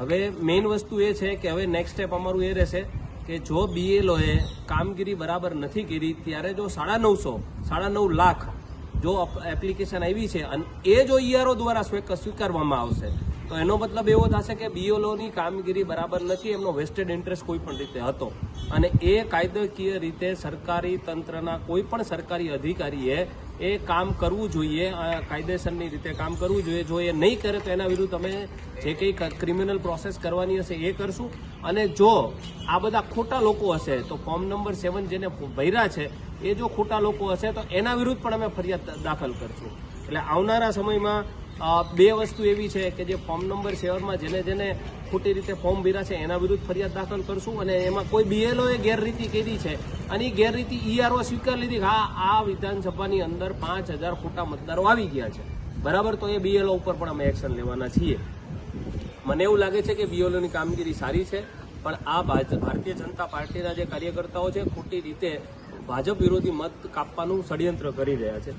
હવે મેઇન વસ્તુ એ છે કે હવે નેક્સ્ટ સ્ટેપ અમારું એ રહેશે કે જો બીએલઓએ કામગીરી બરાબર નથી કરી, ત્યારે જો સાડા નવસો, સાડા નવ લાખ જો એપ્લિકેશન આવી છે અને એ જો ઈઆરઓ દ્વારા સ્વીકારવામાં આવશે, તો એનો મતલબ એવો થશે કે બીએલઓની કામગીરી બરાબર નથી, એમનો વેસ્ટેડ ઇન્ટરેસ્ટ કોઈ પણ રીતે હતો. અને એ કાયદાકીય રીતે સરકારી તંત્રના કોઈ પણ સરકારી અધિકારીએ એ કામ કરવું જોઈએ કાયદેસરની રીતે કામ કરવું જોઈએ. જો એ નહીં કરે તો એના વિરુદ્ધ અમે જે કંઈ ક્રિમિનલ પ્રોસેસ કરવાની હશે એ કરશું. અને જો આ બધા ખોટા લોકો હશે, તો ફોર્મ નંબર સેવન જેને ભર્યા છે, એ જો ખોટા લોકો હશે તો એના વિરુદ્ધ પણ અમે ફરિયાદ દાખલ કરશું. એટલે આવનારા સમયમાં બે વસ્તુ એવી છે કે જે ફોર્મ નંબર સેવનમાં જેને જેને ખોટી રીતે ફોર્મ ભર્યા છે, એના વિરુદ્ધ ફરિયાદ દાખલ કરશું અને એમાં કોઈ બીએલઓએ ગેરરીતિ કરી છે. અને એ ગેરરીતિ ઈઆરઓ સ્વીકાર લીધી હા, આ વિધાનસભાની અંદર પાંચ હજાર ખોટા મતદારો આવી ગયા છે. બરાબર? તો એ બીએલઓ ઉપર પણ અમે એક્શન લેવાના છીએ. મને એવું લાગે છે કે બીએલઓની કામગીરી સારી છે, પણ આ ભારતીય જનતા પાર્ટીના જે કાર્યકર્તાઓ છે, ખોટી રીતે ભાજપ વિરોધી મત કાપવાનું ષડયંત્ર કરી રહ્યા છે.